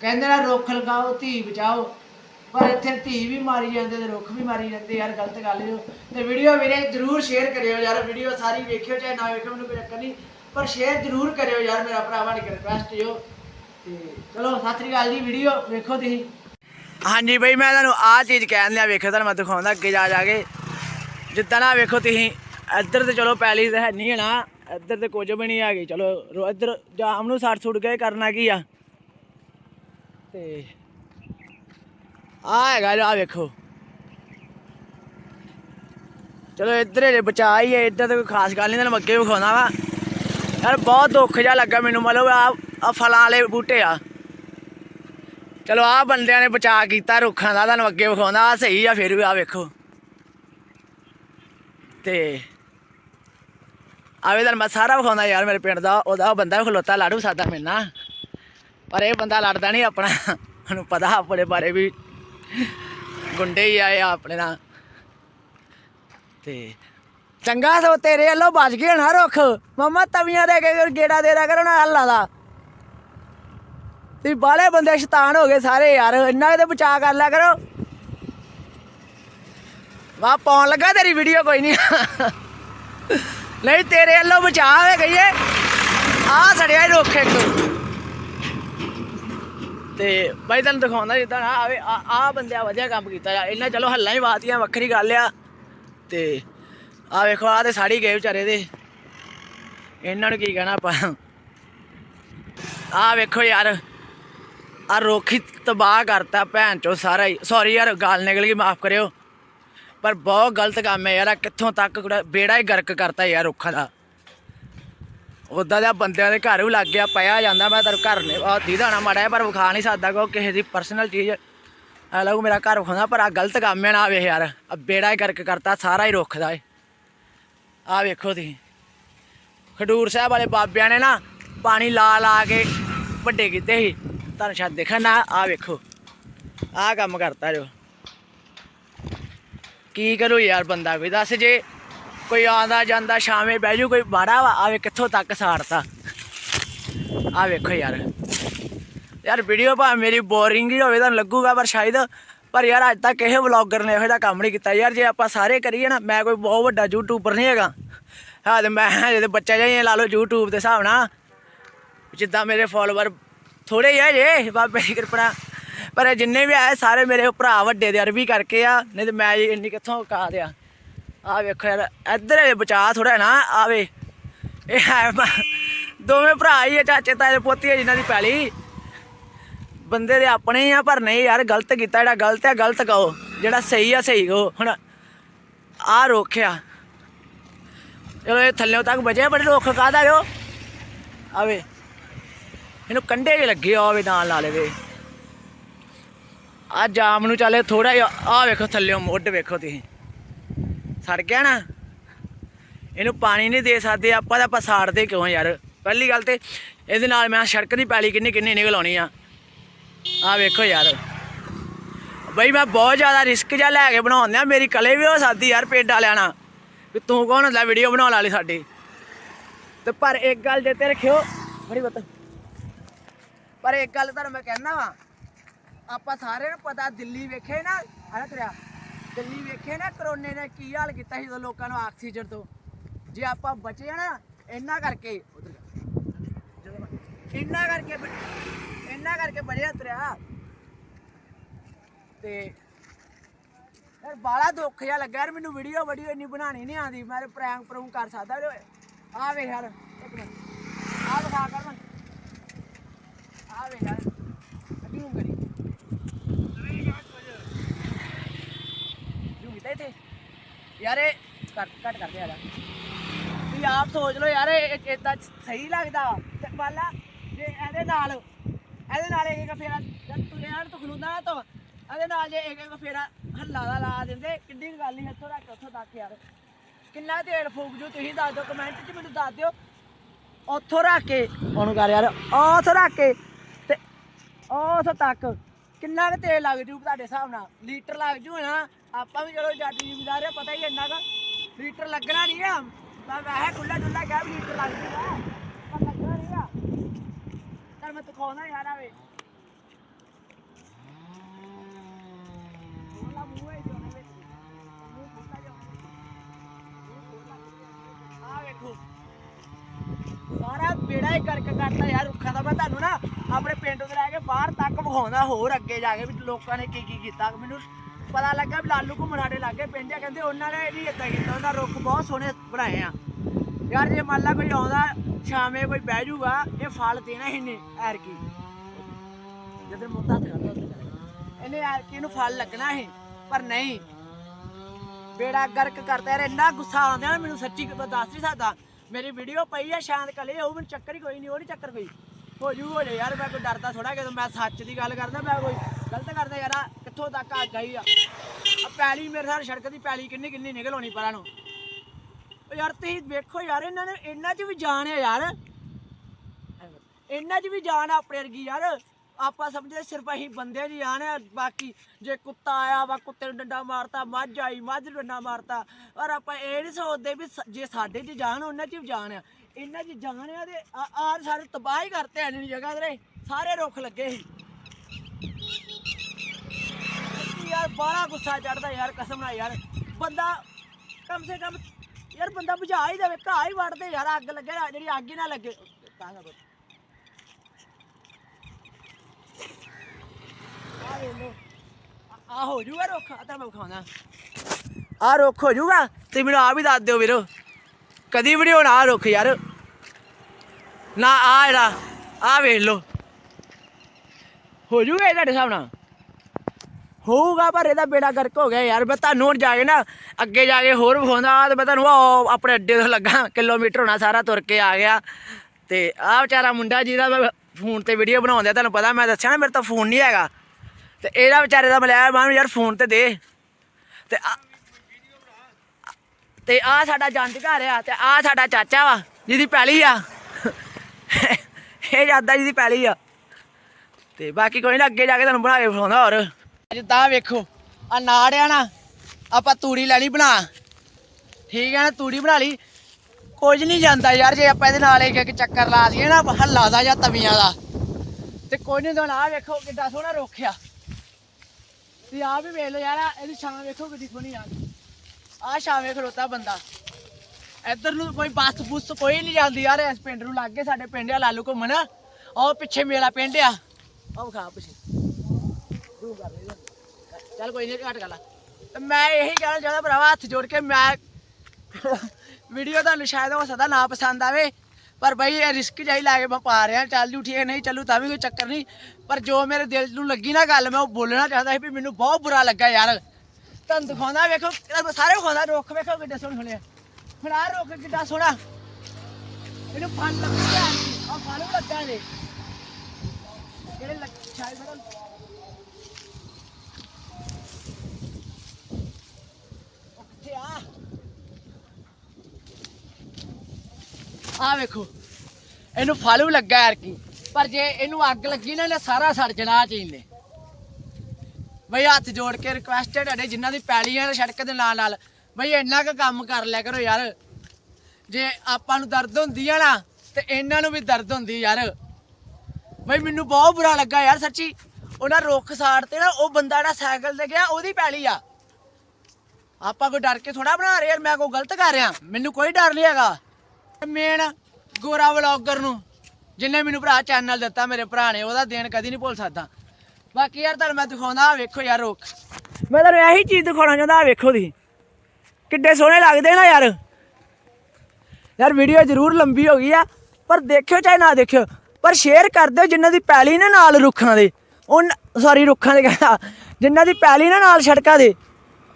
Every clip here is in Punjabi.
ਕਹਿੰਦੇ ਨਾ ਰੁੱਖ ਲਗਾਓ, ਧੀ ਬਚਾਓ। ਪਰ ਇੱਥੇ ਧੀ ਵੀ ਮਾਰੀ ਜਾਂਦੇ ਤੇ ਰੁੱਖ ਵੀ ਮਾਰੀ ਜਾਂਦੇ, ਯਾਰ ਗਲਤ ਗੱਲ ਜੋ ਤੇ ਵੀਡੀਓ ਵੀਰੇ ਜਰੂਰ ਸ਼ੇਅਰ ਕਰਿਓ ਯਾਰ ਵੀਡੀਓ ਸਾਰੀ ਵੇਖਿਓ, ਚਾਹੇ ਨਾ ਵੇਖਿਓ, ਮੈਨੂੰ ਕੋਈ ਚੱਕਰ ਨਹੀਂ ਪਰ ਸ਼ੇਅਰ ਜਰੂਰ ਕਰਿਓ ਯਾਰ, ਮੇਰਾ ਭਰਾਵਾਂ ਦੀ ਰਿਕਵੈਸਟ ਜੋ ਤੇ ਚਲੋ, ਸਤਿ ਸ੍ਰੀ ਅਕਾਲ ਜੀ ਵੀਡੀਓ ਵੇਖੋ ਤੁਸੀਂ। ਹਾਂਜੀ ਬਈ, ਮੈਂ ਤੁਹਾਨੂੰ ਆਹ ਚੀਜ਼ ਕਹਿਣ ਲਿਆ ਵੇਖੋ ਤੁਹਾਨੂੰ ਮੈਂ ਦਿਖਾਉਂਦਾ, ਅੱਗੇ ਜਾ ਜਾ ਕੇ। ਜਿੱਦਾਂ ਨਾ ਵੇਖੋ ਤੁਸੀਂ, ਇੱਧਰ ਤੇ ਚਲੋ ਪੈਲੀ ਤਾਂ ਹੈ ਨਹੀਂ ਹੈ ਨਾ ਇੱਧਰ ਤੇ ਕੁਝ ਵੀ ਨਹੀਂ ਹੈਗੀ। ਚਲੋ ਇੱਧਰ ਜਾਮ ਨੂੰ ਸੱਟ ਸੁੱਟ ਕੇ ਕਰਨਾ ਕੀ ਆ? ਤੇ ਆ ਹੈਗਾ ਆ ਵੇਖੋ। ਚਲੋ ਇੱਧਰ ਇਹ ਬਚਾ ਹੀ ਹੈ, ਇੱਧਰ ਤੇ ਕੋਈ ਖਾਸ ਗੱਲ ਨਹੀਂ, ਤੁਹਾਨੂੰ ਅੱਗੇ ਵਿਖਾਉਣਾ ਵਾ। ਯਾਰ ਬਹੁਤ ਦੁੱਖ ਜਿਹਾ ਲੱਗਾ ਮੈਨੂੰ, ਮਤਲਬ ਆ ਆ ਫਲਾਂ ਵਾਲੇ ਬੂਟੇ ਆ। ਚਲੋ ਆ ਬੰਦਿਆਂ ਨੇ ਬਚਾ ਕੀਤਾ, ਰੁੱਖਾਂ ਦਾ, ਤੁਹਾਨੂੰ ਅੱਗੇ ਵਿਖਾਉਣਾ ਆ ਸਹੀ ਆ, ਫਿਰ ਵੀ ਆ ਵੇਖੋ। ਤੇ ਆਵੇ ਤੁਹਾਨੂੰ ਮੈਂ ਸਾਰਾ ਵਿਖਾਉਂਦਾ ਯਾਰ, ਮੇਰੇ ਪਿੰਡ ਦਾ, ਉਹਦਾ ਉਹ ਬੰਦਾ ਖਲੋਤਾ ਲਾੜੂ ਸਾਦਾ ਮੇਰੇ ਨਾਲ। ਪਰ ਇਹ ਬੰਦਾ ਲੜਦਾ ਨਹੀਂ ਆਪਣਾ। ਉਹਨੂੰ ਪਤਾ ਆਪਣੇ ਬਾਰੇ ਵੀ। ਗੁੰਡੇ ਹੀ ਆਏ ਆਪਣੇ ਨਾਲ। ਤੇ ਚੰਗਾ ਸੋ ਤੇਰੇ ਵੱਲੋਂ ਬਚ ਗਏ ਨਾ ਰੁੱਖ। ਮਮਾ ਤਵੀਆਂ ਦੇ ਕੇ ਗੇੜਾ ਦੇ ਦਿਆ ਕਰੋ ਨਾ ਹੱਲਾ ਦਾ ਤੇ ਬਾਲੇ ਬੰਦੇ ਸ਼ੈਤਾਨ ਹੋ ਗਏ ਸਾਰੇ ਯਾਰ। ਇੰਨਾ ਕਿਤੇ ਬਚਾ ਕਰ ਲਿਆ ਕਰੋ। ਵਾ ਪਾਉਣ ਲੱਗਾ ਤੇਰੀ ਵੀਡੀਓ ਕੋਈ ਨਹੀਂ ਨਹੀਂ, ਤੇਰੇ ਵੱਲੋਂ ਬਚਾ ਹੋਵੇ ਗਈਏ ਆ ਸੜਿਆ ਰੁੱਖ ਇੱਕ। ਤੇ ਬਾਈ ਤੁਹਾਨੂੰ ਦਿਖਾਉਂਦਾ ਜਿੱਦਾਂ ਨਾ ਆਵੇ ਆ ਬੰਦਿਆ ਵਧੀਆ ਕੰਮ ਕੀਤਾ ਯਾਰ ਇਹਨਾਂ ਚਲੋ ਹੱਲਾਂ ਹੀ ਬਾਤੀਆਂ ਵੱਖਰੀ ਗੱਲ ਆ। ਤੇ ਆ ਵੇਖੋ ਆ ਤੇ ਸਾੜੀ ਗਏ ਵਿਚਾਰੇ ਦੇ। ਇਹਨਾਂ ਨੂੰ ਕੀ ਕਹਿਣਾ ਆਪਾਂ? ਆ ਵੇਖੋ ਯਾਰ ਆ ਰੋਖੀ ਤਬਾਹ ਕਰਤਾ ਭੈਣ ਚੋ ਸਾਰਾ ਹੀ। ਸੌਰੀ ਯਾਰ, ਗਾਲ ਨਿਕਲ ਗਈ, ਮਾਫ ਕਰਿਓ। ਪਰ ਬਹੁਤ ਗਲਤ ਕੰਮ ਹੈ ਯਾਰ ਕਿੱਥੋਂ ਤੱਕ ਬੇੜਾ ਹੀ ਗਰਕ ਕਰਤਾ ਯਾਰ ਰੁੱਖਾਂ ਦਾ। ਉਦਾਂ ਦਾ ਬੰਦਿਆਂ ਦੇ ਘਰ ਵੀ ਲੱਗ ਗਿਆ ਪਿਆ ਜਾਂਦਾ ਮੈਂ ਤੇਰੇ ਘਰ ਨੇ ਆ ਦੀਦਾ ਮਾੜਾ ਜਿਹਾ, ਪਰ ਵਿਖਾ ਨਹੀਂ ਸਕਦਾ ਕੋ ਕਿਸੇ ਦੀ ਪਰਸਨਲ ਚੀਜ਼। ਆ ਲਓ ਮੇਰਾ ਘਰ ਵਿਖਾਉਂਦਾ ਪਰ ਆ ਗਲਤ ਕੰਮ ਹੈ ਨਾ ਵੇਖ ਯਾਰ ਆ ਬੇੜਾ ਹੀ ਕਰਕ ਕਰਤਾ ਸਾਰਾ ਹੀ ਰੁੱਖ ਦਾ ਏ। ਆ ਵੇਖੋ ਤੁਸੀਂ ਖਡੂਰ ਸਾਹਿਬ ਵਾਲੇ ਬਾਬਿਆਂ ਨੇ ਨਾ ਪਾਣੀ ਲਾ ਲਾ ਕੇ ਵੱਡੇ ਕੀਤੇ ਸੀ। ਤੁਹਾਨੂੰ ਸ਼ਾਇਦ ਦੇਖਣ ਨਾ ਆ ਵੇਖੋ ਆ ਕੰਮ ਕਰਤਾ ਜੋ। ਕੀ ਕਰੋ ਯਾਰ ਬੰਦਾ ਕੋਈ ਦੱਸ ਜੇ ਕੋਈ ਆਉਂਦਾ ਜਾਂਦਾ, ਸ਼ਾਮੇ ਬਹਿ ਜੂ, ਕੋਈ ਮਾੜਾ ਵਾ ਆਵੇ ਕਿੱਥੋਂ ਤੱਕ ਸਾੜਤਾ। ਆ ਵੇਖੋ ਯਾਰ। ਯਾਰ ਵੀਡੀਓ ਭਾਵੇਂ ਮੇਰੀ ਬੋਰਿੰਗ ਹੀ ਹੋਵੇ ਤਾਂ ਲੱਗੂਗਾ, ਪਰ ਸ਼ਾਇਦ, ਪਰ ਯਾਰ ਅੱਜ ਤੱਕ ਕਿਸੇ ਵਲੌਗਰ ਨੇ ਇਹੋ ਜਿਹਾ ਕੰਮ ਨਹੀਂ ਕੀਤਾ। ਯਾਰ ਜੇ ਆਪਾਂ ਸਾਰੇ ਕਰੀਏ ਨਾ, ਮੈਂ ਕੋਈ ਬਹੁਤ ਵੱਡਾ ਯੂਟਿਊਬਰ ਨਹੀਂ ਹੈਗਾ। ਹਾਂ ਤੇ ਮੈਂ ਜੇ ਤੇ ਬੱਚਾ ਜਾਈ ਲਾ ਲਓ YouTube ਦੇ ਹਿਸਾਬ ਨਾਲ। ਜਿੱਦਾਂ ਮੇਰੇ ਫਾਲੋਅਰ ਥੋੜੇ ਹੀ ਆ ਜੇ, ਬਾਬੇ ਦੀ ਕਿਰਪਾ ਨਾਲ। ਪਰ ਜਿੰਨੇ ਵੀ ਆਏ, ਸਾਰੇ ਮੇਰੇ ਭਰਾ ਵੱਡੇ ਦੇ ਅਰਬੀ ਕਰਕੇ ਆ, ਨਹੀਂ ਤੇ ਮੈਂ ਇੰਨੀ ਕਿੱਥੋਂ ਕਾ ਦਿਆ। ਆ ਵੇਖੋ ਯਾਰ, ਇੱਧਰ ਇਹ ਬਚਾ ਥੋੜਾ ਨਾ ਆਵੇ ਇਹ ਹੈ ਦੋਵੇਂ ਭਰਾ ਹੀ ਆ, ਚਾਚੇ, ਤਾਏ ਪੋਤੀ ਆ ਜਿਨ੍ਹਾਂ ਦੀ ਪੈਲੀ। ਬੰਦੇ ਦੇ ਆਪਣੇ ਹੀ ਆ, ਪਰ ਨਹੀਂ ਯਾਰ, ਗਲਤ ਕੀਤਾ ਜਿਹੜਾ, ਗਲਤ ਹੈ ਗਲਤ ਕਹੋ। ਜਿਹੜਾ ਸਹੀ ਆ, ਸਹੀ ਕਹੋ, ਹੁਣ ਆ ਰੋਕਿਆ। ਚਲੋ, ਇਹ ਥੱਲੇ ਤੱਕ ਬਚਿਆ ਬੜੇ ਰੁੱਖ ਕਾਦਾ ਜੋ ਆਵੇ ਇਹਨੂੰ ਕੰਡੇ ਜਿਹੇ ਲੱਗੇ ਆ ਆਵੇ ਨਾਲ ਲਾ ਲਵੇ ਆ ਜਾਮ ਨੂੰ ਚੱਲੇ ਥੋੜਾ ਜਿਹਾ, ਆ ਵੇਖੋ ਥੱਲਿਓ ਮੁੱਢ ਵੇਖੋ ਤੁਸੀਂ। ਸੜ ਗਿਆ ਨਾ, ਇਹਨੂੰ ਪਾਣੀ ਨਹੀਂ ਦੇ ਸਕਦੇ, ਆਪਾਂ ਤਾਂ ਆਪਾਂ ਸਾੜਦੇ ਕਿਉਂ ਯਾਰ? ਪਹਿਲੀ ਗੱਲ ਤੇ ਇਹਦੇ ਨਾਲ ਮੈਂ ਸੜਕ ਦੀ ਪੈਲੀ ਕਿੰਨੀ ਕਿੰਨੀ ਨਿਕਲ ਆਉਣੀ ਆ। ਆ ਵੇਖੋ ਯਾਰ। ਬਈ ਮੈਂ ਬਹੁਤ ਜ਼ਿਆਦਾ ਰਿਸਕ ਜਿਹਾ ਲੈ ਕੇ ਬਣਾਉਂਦਾ ਮੇਰੀ ਕਲੇ ਵੀ ਹੋ ਸਕਦੀ ਯਾਰ ਪਿੰਡ ਵਾਲਿਆਂ ਨਾਲ, ਵੀ ਤੂੰ ਕੌਣ ਹੁੰਦਾ ਵੀਡੀਓ ਬਣਾਉਣ ਵਾਲੀ ਸਾਡੀ? ਤੇ ਪਰ ਇੱਕ ਗੱਲ ਜੇ ਤੇ ਰੱਖਿਓ ਬੜੀ ਬਤ। ਪਰ ਇੱਕ ਗੱਲ ਤੁਹਾਨੂੰ ਮੈਂ ਕਹਿਣਾ ਵਾ, ਆਪਾਂ ਸਾਰਿਆਂ ਨੂੰ ਪਤਾ, ਦਿੱਲੀ ਵੇਖੇ ਨਾ ਹਨਾ ਤੇਰਾ ਦਿੱਲੀ ਵੇਖੇ ਨਾ ਕਰੋਨੇ ਨੇ ਕੀ ਹਾਲ ਕੀਤਾ ਸੀ ਜਦੋਂ ਲੋਕਾਂ ਨੂੰ ਆਕਸੀਜਨ ਤੋਂ। ਜੇ ਆਪਾਂ ਬਚੇ ਆ ਨਾ, ਇੰਨਾ ਕਰਕੇ, ਉੱਧਰ ਜਾ। ਇੰਨਾ ਕਰਕੇ ਬ- ਇੰਨਾ ਕਰਕੇ ਬੜਿਆ ਤੇਰਾ ਤੇ ਯਾਰ ਬਾਲਾ ਦੁੱਖ ਜਿਹਾ ਲੱਗਾ ਯਾਰ, ਮੈਨੂੰ ਵੀਡੀਓ ਵੀਡੀਓ ਇੰਨੀ ਬਣਾਣੀ ਨਹੀਂ ਆਉਂਦੀ। ਮੈਂ ਪ੍ਰੈਂਕ ਪ੍ਰੂੰਕ ਕਰ ਸਕਦਾ ਜੋ ਆ ਵੇਖ ਯਾਰ, ਇੱਕ ਮਿੰਟ। ਆ ਦਿਖਾ ਕਰ ਮੈਂ ਆ ਵੇਖ ਯਾਰ ਅੱਡੀ ਨੂੰ ਕਰੀ ਜੂ ਕੀਤਾ ਇੱਥੇ ਯਾਰ ਇਹ ਕੱਟ ਕੱਟ ਕਰਦੇ ਯਾਰ। ਤੁਸੀਂ ਆਪ ਸੋਚ ਲਓ ਯਾਰ, ਇਹ ਇਦਾਂ ਸਹੀ ਲੱਗਦਾ। ਤੇ ਬਾਲਾ ਜੇ ਇਹਦੇ ਨਾਲ ਇਹਦੇ ਨਾਲ ਇੱਕ ਇੱਕ ਫੇਰਾ ਜਦ ਤੂੰ ਯਾਰ ਨਾ ਤੂੰ, ਇਹਦੇ ਨਾਲ ਜੇ ਇੱਕ ਇੱਕ ਫੇਰਾ ਹੱਲਾ ਦਾ ਲਾ ਦਿੰਦੇ, ਕਿੱਡੀ ਗੱਲ ਨਹੀਂ ਇੱਥੋਂ ਤੱਕ ਉੱਥੋਂ ਤੱਕ ਯਾਰ। ਕਿੰਨਾ ਤੇਲ ਫੂਕ ਜੂ, ਤੁਸੀਂ ਦੱਸ ਦਿਓ ਕਮੈਂਟ 'ਚ ਮੈਨੂੰ ਦੱਸ ਦਿਓ। ਉੱਥੋਂ ਰੱਖ ਕੇ ਉਹਨੂੰ ਕਰ ਯਾਰ, ਉੱਥੋਂ ਰੱਖ ਕੇ ਤੇ ਉੱਥੋਂ ਤੱਕ ਕਿੰਨਾ ਕੁ ਤੇਲ ਲੱਗ ਜੂ ਤੁਹਾਡੇ ਹਿਸਾਬ ਨਾਲ? ਲੀਟਰ ਲੱਗ ਜੂ ਨਾ? ਆਪਾਂ ਵੀ ਚਲੋ ਜੱਟ ਜ਼ਿਮੀਦਾਰ ਆ, ਪਤਾ ਹੀ ਇੰਨਾ ਦਾ ਲੀਟਰ ਲੱਗਣਾ ਨਹੀਂ ਆ। ਮੈਂ ਵੈਸੇ ਖੁੱਲਾ ਡੁੱਲਾ ਕਿਹਾ ਵੀ ਲੀਟਰ ਲੱਗ ਜੂਗਾ। ਪਰ ਲੱਗਣਾ ਨਹੀਂ ਆ। ਤਾਂ ਮੈਂ ਤਖਾਉਣਾ ਯਾਰ ਆਵੇ। ਉਹਲਾ ਮੂੰਹ ਹੈ ਸਾਰਾ ਬੇੜਾ ਹੀ ਕਰਕ ਕਰਤਾ ਯਾਰ, ਰੁੱਖਾਂ ਦਾ। ਮੈਂ ਤੁਹਾਨੂੰ ਨਾ ਆਪਣੇ ਪਿੰਡ ਤੋਂ ਲੈ ਕੇ ਬਾਹਰ ਤੱਕ ਵਿਖਾਉਂਦਾ, ਹੋਰ ਅੱਗੇ ਜਾ ਕੇ ਵੀ ਲੋਕਾਂ ਨੇ ਕੀ ਕੀ ਕੀਤਾ। ਮੈਨੂੰ ਪਤਾ ਲੱਗਾ ਵੀ ਲਾਲੂ ਘੁੰਮਣ ਸਾਡੇ ਲਾਗੇ ਪਿੰਡ ਆ। ਕਹਿੰਦੇ ਉਹਨਾਂ ਨੇ ਵੀ ਏਦਾਂ ਕੀਤਾ, ਉਹਨਾਂ ਰੁੱਖ ਬਹੁਤ ਸੋਹਣੇ ਬਣਾਏ ਆ। ਯਾਰ, ਜੇ ਮੰਨ ਲਾ ਕੋਈ ਆਉਂਦਾ, ਸ਼ਾਮੇ ਕੋਈ ਬਹਿ ਜਾਊਗਾ ਇਹ ਫਲ ਦੇਣਾ ਹੀ ਨੇ ਐਰ ਕੀ ਜਦੋਂ ਮੁੱਦਾ ਤੇ ਕਰਦਾ ਇਹਨੇ ਐਰ ਕੀ। ਨੂੰ ਫਲ ਲੱਗਣਾ ਸੀ ਪਰ ਨਹੀਂ। ਬੇੜਾ ਗਰਕ ਕਰਦਾ ਯਾਰ, ਇੰਨਾ ਗੁੱਸਾ ਆਉਂਦਾ ਨਾ ਮੈਨੂੰ, ਸੱਚੀ ਦੱਸ ਨਹੀਂ ਸਕਦਾ। ਮੇਰੀ ਵੀਡੀਓ ਪਈ ਆ ਸ਼ਾਂਤ ਕਲੇ ਉਹ ਮੈਨੂੰ ਚੱਕਰ ਹੀ ਕੋਈ ਨਹੀਂ, ਉਹ ਨਹੀਂ ਚੱਕਰ ਕੋਈ। ਹੋ ਜੂ, ਹੋ ਜਾ ਯਾਰ, ਮੈਂ ਕੋਈ ਡਰਦਾ ਥੋੜਾ ਕਿ ਮੈਂ ਸੱਚ ਦੀ ਗੱਲ ਕਰਦਾ, ਮੈਂ ਕੋਈ ਗਲਤ ਕਰਦਾ ਯਾਰ ਕਿੱਥੋਂ ਤੱਕ ਆ ਗਈ ਆ? ਆ ਪੈਲੀ ਮੇਰੇ ਨਾਲ ਸੜਕ ਦੀ ਪੈਲੀ ਕਿੰਨੀ ਕਿੰਨੀ ਨਿਕਲ ਹੋਣੀ ਪਰਾਂ ਨੂੰ। ਉਹ ਯਾਰ ਤੁਸੀਂ ਵੇਖੋ ਯਾਰ, ਇਹਨਾਂ ਨੇ ਇਹਨਾਂ 'ਚ ਵੀ ਜਾਨ ਆ ਯਾਰ। ਇਹਨਾਂ 'ਚ ਵੀ ਜਾਨ ਆ ਆਪਣੇ ਵਰਗੀ ਯਾਰ। ਆਪਾਂ ਸਮਝਦੇ ਸਿਰਫ ਅਸੀਂ ਬੰਦੇ ਦੀ ਜਾਨ ਆ ਬਾਕੀ ਜੇ ਕੁੱਤਾ ਆਇਆ ਵਾ ਕੁੱਤੇ ਨੂੰ ਡੰਡਾ ਮਾਰਤਾ ਮੱਝ ਆਈ ਮੱਝ ਨੂੰ ਡੰਡਾ ਮਾਰਤਾ ਪਰ ਆਪਾਂ ਇਹ ਨਹੀਂ ਸੋਚਦੇ ਵੀ ਸ- ਜੇ ਸਾਡੇ 'ਚ ਜਾਨ ਉਹਨਾਂ 'ਚ ਵੀ ਜਾਨ ਆ। ਇਹਨਾਂ 'ਚ ਜਾਨ ਆ ਤੇ ਆ ਆਹ ਸਾਰੇ ਤਬਾਹ ਕਰਤੇ ਐਨੀ ਜਗ੍ਹਾ ਤੇ ਸਾਰੇ ਰੁੱਖ ਲੱਗੇ ਸੀ। ਯਾਰ ਬੜਾ ਗੁੱਸਾ ਚੜਦਾ ਯਾਰ ਕਸਮ ਨਾਲ ਯਾਰ। ਬੰਦਾ ਕਮ ਸੇ ਕਮ ਯਾਰ ਬੰਦਾ ਬੁਝਾ ਹੀ ਦੇਵੇ ਘਾਹ ਹੀ ਵੜਦੇ ਯਾਰ ਅੱਗ ਲੱਗੇ ਨਾ, ਜਿਹੜੀ ਅੱਗ ਹੀ ਨਾ ਲੱਗੇ। ਤਾਂ ਨਾ ਬੋਲ। ਆਹ ਵੇਖ ਲਓ। ਆ- ਆ ਹੋ ਜੂਗਾ ਰੁੱਖ, ਆ ਤਾਂ ਮੈਂ ਵਿਖਾਉਣਾ। ਆ ਰੁੱਖ ਹੋ ਜੂਗਾ ਤੇ ਮੈਨੂੰ ਆ ਵੀ ਦੱਸ ਦਿਓ ਵੀਰੋ। ਕਦੀ ਵੀ ਨਹੀਂ ਹੋਣਾ ਆ ਰੁੱਖ ਯਾਰ। ਨਾ ਆ ਜਿਹੜਾ ਆ ਵੇਖ ਲਓ। ਹੋ ਜੂਗਾ ਇਹ ਤੁਹਾਡੇ ਹਿਸਾਬ ਨਾਲ? ਹੋਊਗਾ, ਪਰ ਇਹਦਾ ਬੇੜਾ ਗਰਕ ਹੋ ਗਿਆ ਯਾਰ। ਮੈਂ ਤੁਹਾਨੂੰ ਹੁਣ ਜਾ ਕੇ ਨਾ, ਅੱਗੇ ਜਾ ਕੇ ਹੋਰ ਵਿਖਾਉਂਦਾ ਤੇ ਮੈਂ ਤੁਹਾਨੂੰ ਉਹ ਆਪਣੇ ਅੱਡੇ ਤੋਂ ਲੱਗਾ ਕਿਲੋਮੀਟਰ ਹੋਣਾ ਸਾਰਾ ਤੁਰ ਕੇ ਆ ਗਿਆ। ਤੇ ਆਹ ਵਿਚਾਰਾ ਮੁੰਡਾ ਜਿਹਦਾ ਮੈਂ ਫੋਨ ਤੇ ਵੀਡੀਓ ਬਣਾਉਂਦਾ, ਤੁਹਾਨੂੰ ਪਤਾ ਮੈਂ ਦੱਸਿਆ ਨਾ, ਮੇਰੇ ਤਾਂ ਫੋਨ ਨਹੀਂ ਹੈਗਾ। ਤੇ ਇਹਦਾ ਵਿਚਾਰੇ ਦਾ ਮਿਲਿਆ ਮਾਨੂੰ ਯਾਰ ਫੋਨ ਤੇ ਦੇ। ਤੇ ਆ- ਤੇ ਆ ਸਾਡਾ ਜੰਜ ਘਰ ਆ ਤੇ ਆ ਸਾਡਾ ਚਾਚਾ ਵਾ, ਜਿਹਦੀ ਪੈਲੀ ਆ। ਇਹ ਜਾਂਦਾ ਜਿਹਦੀ ਪੈਲੀ ਆ। ਤੇ ਬਾਕੀ ਕੋਈ ਨਾ, ਅੱਗੇ ਜਾ ਕੇ ਤੁਹਾਨੂੰ ਬਣਾ ਕੇ ਫਸਾਉਂਦਾ ਹੋਰ। ਜਿੱਦਾਂ ਵੇਖੋ, ਆ ਨਾੜਿਆ ਨਾ, ਆਪਾਂ ਤੂੜੀ ਲੈਣੀ ਬਣਾ। ਠੀਕ ਹੈ ਨਾ, ਤੂੜੀ ਬਣਾ ਲਈ। ਕੁਝ ਨਹੀਂ ਜਾਂਦਾ ਯਾਰ, ਜੇ ਆਪਾਂ ਇਹਦੇ ਨਾਲ ਇੱਕ ਚੱਕਰ ਲਾ ਦਈਏ ਨਾ, ਹੱਲਾ ਦਾ ਜਾਂ ਤਵੀਆਂ ਦਾ। ਤੇ ਕੋਈ ਨਹੀਂ ਤਾਂ ਆ ਵੇਖੋ ਕਿੱਡਾ ਸੋਹਣਾ ਰੁੱਖ ਆ। ਤੇ ਆ ਵੀ ਵੇਖ ਲਓ ਯਾਰ, ਆਹ ਇਹਦੀ ਛਾਂ ਵੇਖੋ ਕਿੱਡੀ ਸੋਹਣੀ ਆ। ਆ ਛਾਵੇਂ ਖਲੋਤਾ ਬੰਦਾ। ਇੱਧਰ ਨੂੰ ਕੋਈ ਬੱਸ, ਬੁੱਸ ਕੋਈ ਨਹੀਂ ਜਾਂਦੀ ਯਾਰ, ਇਸ ਪਿੰਡ ਨੂੰ ਲੱਗ ਕੇ ਸਾਡੇ ਪਿੰਡ ਆ, ਲਾਲੂ ਘੁੰਮਣ। ਉਹ ਪਿੱਛੇ ਮੇਲਾ ਪਿੰਡ ਆ। ਉਹ ਖਾ ਪਿੱਛੇ। ਦੂਰ ਕਰ ਦੇ ਚੱਲ ਕੋਈ ਨਹੀਂ, ਘਟ ਕਰ ਲਾ। ਤੇ ਮੈਂ ਇਹੀ ਕਹਿਣਾ ਚਾਹੁੰਦਾ ਭਰਾਵਾ, ਹੱਥ ਜੋੜ ਕੇ ਮੈਂ ਵੀਡੀਓ ਤੁਹਾਨੂੰ ਸ਼ਾਇਦ ਹੋ ਸਕਦਾ ਨਾ ਪਸੰਦ ਆਵੇ। ਪਰ ਬਈ ਇਹ ਰਿਸਕ ਜਾਈ ਲਾ ਕੇ ਮੈਂ ਪਾ ਰਿਹਾ, ਚੱਲ ਠੀਕ ਨਹੀਂ ਚੱਲੂ ਤਾਂ ਵੀ ਕੋਈ ਚੱਕਰ ਨਹੀਂ। ਪਰ ਜੋ ਮੇਰੇ ਦਿਲ ਨੂੰ ਲੱਗੀ ਨਾ ਗੱਲ, ਮੈਂ ਉਹ ਬੋਲਣਾ ਚਾਹੁੰਦਾ ਸੀ ਵੀ ਮੈਨੂੰ ਬਹੁਤ ਬੁਰਾ ਲੱਗਾ ਯਾਰ। ਤੁਹਾਨੂੰ ਦਿਖਾਉਂਦਾ, ਵੇਖੋ ਸਾਰੇ ਵਿਖਾਉਂਦਾ ਰੁੱਖ ਵੇਖੋ ਕਿੱਡੇ ਸੋਹਣੇ ਸੋਹਣੇ ਹੁਣ ਆਹ ਰੁੱਖ ਕਿੱਡਾ ਸੋਹਣਾ। ਇਹਨੂੰ ਫਲ ਲੱਗਾ ਆ ਫਲ ਵੀ ਲੱਗਾ ਜਿਹੜੇ ਲੱਗ, ਸ਼ਾਇਦ ਮੇਰਾ ਉਹ ਕਿੱਥੇ ਆ ਆ ਵੇਖੋ, ਇਹਨੂੰ ਫਲ ਵੀ ਲੱਗਾ ਯਾਰ ਕੀ। ਪਰ ਜੇ ਇਹਨੂੰ ਅੱਗ ਲੱਗੀ ਨਾ, ਇਹਨੇ ਸਾਰਾ ਸੜ ਜਣਾ ਚੀਨੇ ਬਈ ਹੱਥ ਜੋੜ ਕੇ ਰਿਕੁਐਸਟ ਹੈ ਤੁਹਾਡੇ ਜਿਨ੍ਹਾਂ ਦੀ ਪੈਲੀ ਹੈ ਸੜਕ ਦੇ ਨਾਲ ਨਾਲ। ਬਈ ਇੰਨਾ ਕੁ ਕੰਮ ਕਰ ਲਿਆ ਕਰੋ ਯਾਰ। ਜੇ ਆਪਾਂ ਨੂੰ ਦਰਦ ਹੁੰਦੀ ਆ ਨਾ, ਤੇ ਇਹਨਾਂ ਨੂੰ ਵੀ ਦਰਦ ਹੁੰਦੀ ਯਾਰ। ਬਈ ਮੈਨੂੰ ਬਹੁਤ ਬੁਰਾ ਲੱਗਾ ਯਾਰ ਸੱਚੀ। ਉਹਨਾਂ ਰੁੱਖ ਸਾੜ ਤੇ ਨਾ, ਉਹ ਬੰਦਾ ਜਿਹੜਾ ਸਾਈਕਲ ਤੇ ਗਿਆ, ਉਹਦੀ ਪੈਲੀ ਆ। ਆਪਾਂ ਕੋਈ ਡਰ ਕੇ ਥੋੜਾ ਬਣਾ ਰਹੇ ਯਾਰ, ਮੈਂ ਕੋਈ ਗਲਤ ਕਰ ਰਿਹਾ। ਮੈਨੂੰ ਕੋਈ ਡਰ ਨਹੀਂ ਹੈਗਾ। ਮੇਨ ਗੋਰਾ ਵਲੌਗਰ ਨੂੰ, ਜਿੰਨੇ ਮੈਨੂੰ ਭਰਾ ਚੈਨਲ ਦਿੱਤਾ ਮੇਰੇ ਭਰਾ ਨੇ ਉਹਦਾ ਦੇਣ ਕਦੀ ਨਹੀਂ ਭੁੱਲ ਸਕਦਾ। ਬਾਕੀ ਯਾਰ ਤੁਹਾਨੂੰ ਮੈਂ ਦਿਖਾਉਂਦਾ, ਆਹ ਵੇਖੋ ਯਾਰ ਰੁੱਖ। ਮੈਂ ਤੁਹਾਨੂੰ ਇਹੀ ਚੀਜ਼ ਦਿਖਾਉਣਾ ਚਾਹੁੰਦਾ, ਆਹ ਵੇਖੋ ਦੀ ਕਿੱਡੇ ਸੋਹਣੇ ਲੱਗਦੇ ਨਾ ਯਾਰ। ਯਾਰ ਵੀਡੀਓ ਜ਼ਰੂਰ ਲੰਬੀ ਹੋ ਗਈ ਆ, ਪਰ ਦੇਖਿਓ ਚਾਹੇ ਨਾ ਦੇਖਿਓ, ਪਰ ਸ਼ੇਅਰ ਕਰ ਦਿਓ ਜਿਨ੍ਹਾਂ ਦੀ ਪੈਲੀ ਨਾ ਨਾਲ ਰੁੱਖਾਂ ਦੇ। ਉਹ ਸੌਰੀ ਰੁੱਖਾਂ ਦੇ ਕਹਿੰਦਾ, ਜਿਨ੍ਹਾਂ ਦੀ ਪੈਲੀ ਨਾ ਨਾਲ ਸੜਕਾਂ ਦੇ।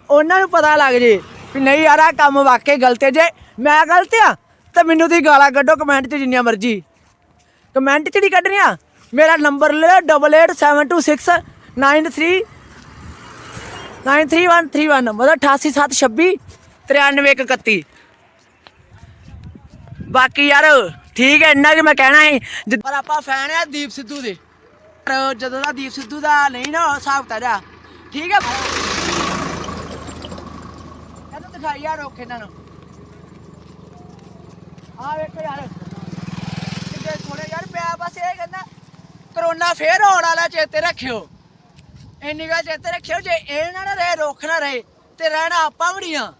ਉਹਨਾਂ ਨੂੰ ਪਤਾ ਲੱਗ ਜੇ ਵੀ ਨਹੀਂ ਯਾਰ ਆ ਕੰਮ ਵਾਕਈ ਗਲਤ ਹੈ। ਜੇ ਮੈਂ ਗਲਤ ਆ ਤਾਂ ਮੈਨੂੰ ਤੁਸੀਂ ਗਾਲਾਂ ਕੱਢੋ ਕਮੈਂਟ 'ਚ ਜਿੰਨੀਆਂ ਮਰਜ਼ੀ। ਕਮੈਂਟ 'ਚ ਨਹੀਂ ਕੱਢਣੀਆਂ। ਮੇਰਾ ਨੰਬਰ ਲੈ 88726939 93131 ਮਤਲਬ 88726 93131 ਬਾਕੀ ਯਾਰ, ਠੀਕ ਹੈ, ਇੰਨਾ ਕਿ ਮੈਂ ਕਹਿਣਾ ਹੈ ਜਿ- ਪਰ ਆਪਾਂ ਫੈਨ ਆ ਦੀਪ ਸਿੱਧੂ ਦੇ। ਪਰ ਜਦੋਂ ਦਾ ਦੀਪ ਸਿੱਧੂ ਦਾ ਨਹੀਂ ਨਾ ਹਿਸਾਬ ਤਾਰਾ ਠੀਕ ਹੈ। ਇਹਨੂੰ ਦਿਖਾਈ ਯਾਰ ਔਖੇ ਇਹਨਾਂ ਨੂੰ ਆ ਵੇਖੋ ਯਾਰ। ਕਿੱਡੇ ਥੋੜੇ ਯਾਰ, ਪਿਆ ਬਸ ਇਹ ਕਹਿੰਦਾ, ਕਰੋਨਾ ਫੇਰ ਆਉਣ ਵਾਲਾ ਚੇਤੇ ਰੱਖਿਓ। ਇੰਨੀ ਗੱਲ ਚੇਤੇ ਰੱਖਿਓ, ਜੇ ਇਹ ਨਾ ਰਹੇ, ਰੁੱਖ ਨਾ ਰਹੇ, ਤੇ ਰਹਿਣਾ ਆਪਾਂ ਵੀ ਨਹੀਂ ਆ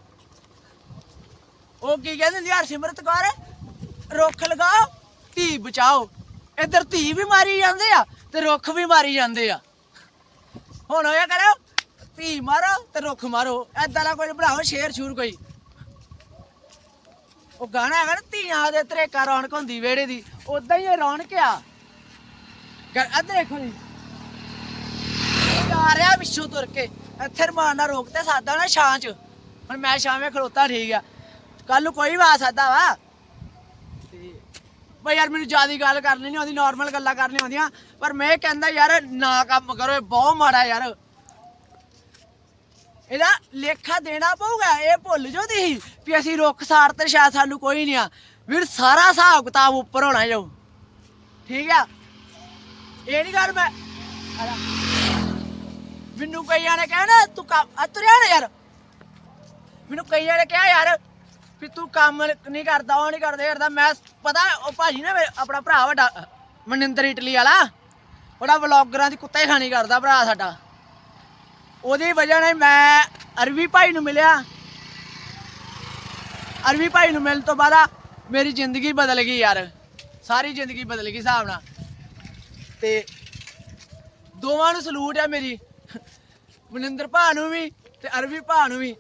ਉਹ ਕੀ ਕਹਿੰਦੇ ਹੁੰਦੇ ਹਰ ਸਿਮਰਤ ਕੌਰ? ਰੁੱਖ ਲਗਾਓ, ਧੀ ਬਚਾਓ। ਇੱਧਰ ਧੀ ਵੀ ਮਾਰੀ ਜਾਂਦੇ ਆ, ਤੇ ਰੁੱਖ ਵੀ ਮਾਰੀ ਜਾਂਦੇ ਆ। ਹੁਣ ਹੋਇਆ ਕਰੋ ਧੀ ਮਾਰੋ ਤੇ ਰੁੱਖ ਮਾਰੋ। ਐਦਾਂ ਦਾ ਕੋਈ ਬਣਾਓ ਸ਼ੇਰ ਸ਼ੂਰ ਕੋਈ। ਉਹ ਗਾਣਾ ਹੈਗਾ ਨਾ, ਧੀਆਂ ਦੇ ਤਰੇਕਾ ਰੌਣਕ ਹੁੰਦੀ ਵੇੜੇ ਦੀ ਉਦਾਂ ਹੀ ਇਹ ਰੌਣਕ ਆ। ਗ- ਦੇਖੋ ਜੀ। ਆ ਰਿਹਾ ਪਿੱਛੋਂ ਤੁਰ ਕੇ, ਇੱਥੇ ਰਮਾਨ ਨਾਲ ਰੋਕ ਤੇ ਸਾਦਾ ਨਾ ਛਾਂ ਚ। ਹੁਣ ਮੈਂ ਛਾਵੇਂ ਖਲੋਤਾ ਠੀਕ ਆ। ਕੱਲ ਨੂੰ ਕੋਈ ਵੀ ਸਕਦਾ ਵਾ। ਤੇ ਬਈ ਯਾਰ ਮੈਨੂੰ ਜ਼ਿਆਦਾ ਗੱਲ ਕਰਨੀ ਨਹੀਂ ਆਉਂਦੀ ਨਾਰਮਲ ਗੱਲਾਂ ਕਰਨੀ ਆਉਂਦੀਆਂ। ਪਰ ਮੈਂ ਕਹਿੰਦਾ, ਯਾਰ ਨਾ ਕੰਮ ਕਰੋ, ਇਹ ਬਹੁਤ ਮਾੜਾ ਯਾਰ। ਇਹਦਾ ਲੇਖਾ ਦੇਣਾ ਪਊਗਾ, ਇਹ ਭੁੱਲ ਜੋ ਤੁਸੀਂ ਵੀ ਅਸੀਂ ਰੁੱਖ ਸਾੜ ਤੇ ਸ਼ਾਇਦ ਸਾਨੂੰ ਕੋਈ ਨਹੀਂ ਆ। ਵੀਰ ਸਾਰਾ ਹਿਸਾਬ ਕਿਤਾਬ ਉੱਪਰ ਹੋਣਾ ਜਾਊ। ਠੀਕ ਆ? ਇਹ ਨਹੀਂ ਗੱਲ ਮੈਂ ਮੈਨੂੰ ਕਈਆਂ ਨੇ ਕਿਹਾ ਤੂੰ ਕੰਮ ਆ ਤੁਰਿਆ ਨਾ ਯਾਰ। ਮੈਨੂੰ ਕਈਆਂ ਨੇ ਕਿਹਾ, ਯਾਰ, ਵੀ ਤੂੰ ਕੰਮ ਨਹੀਂ ਕਰਦਾ, ਉਹ ਨਹੀਂ ਕਰਦਾ ਕਰਦਾ। ਮੈਂ ਪਤਾ, ਉਹ ਭਾਜੀ ਨਾ ਆਪਣਾ ਭਰਾ ਵੱਡਾ, ਮਨਿੰਦਰ ਇਟਲੀ ਵਾਲਾ। ਉਹਦਾ ਵਲੌਗਰਾਂ ਦੀ ਕੁੱਤੇ ਖਾਣੀ ਕਰਦਾ ਭਰਾ ਸਾਡਾ। ਉਹਦੀ ਵਜ੍ਹਾ ਨਾਲ ਮੈਂ ਅਰਵੀ ਭਾਈ ਨੂੰ ਮਿਲਿਆ। ਅਰਵੀ ਭਾਈ ਨੂੰ ਮਿਲਣ ਤੋਂ ਬਾਅਦ ਮੇਰੀ ਜ਼ਿੰਦਗੀ ਬਦਲ ਗਈ ਯਾਰ। ਸਾਰੀ ਜ਼ਿੰਦਗੀ ਬਦਲ ਗਈ ਹਿਸਾਬ ਨਾਲ। ਤੇ ਦੋਵਾਂ ਨੂੰ ਸਲੂਟ ਹੈ ਮੇਰੀ। ਮਨਿੰਦਰ ਭਾ ਨੂੰ ਵੀ ਤੇ ਅਰਵੀ ਭਾ ਨੂੰ ਵੀ।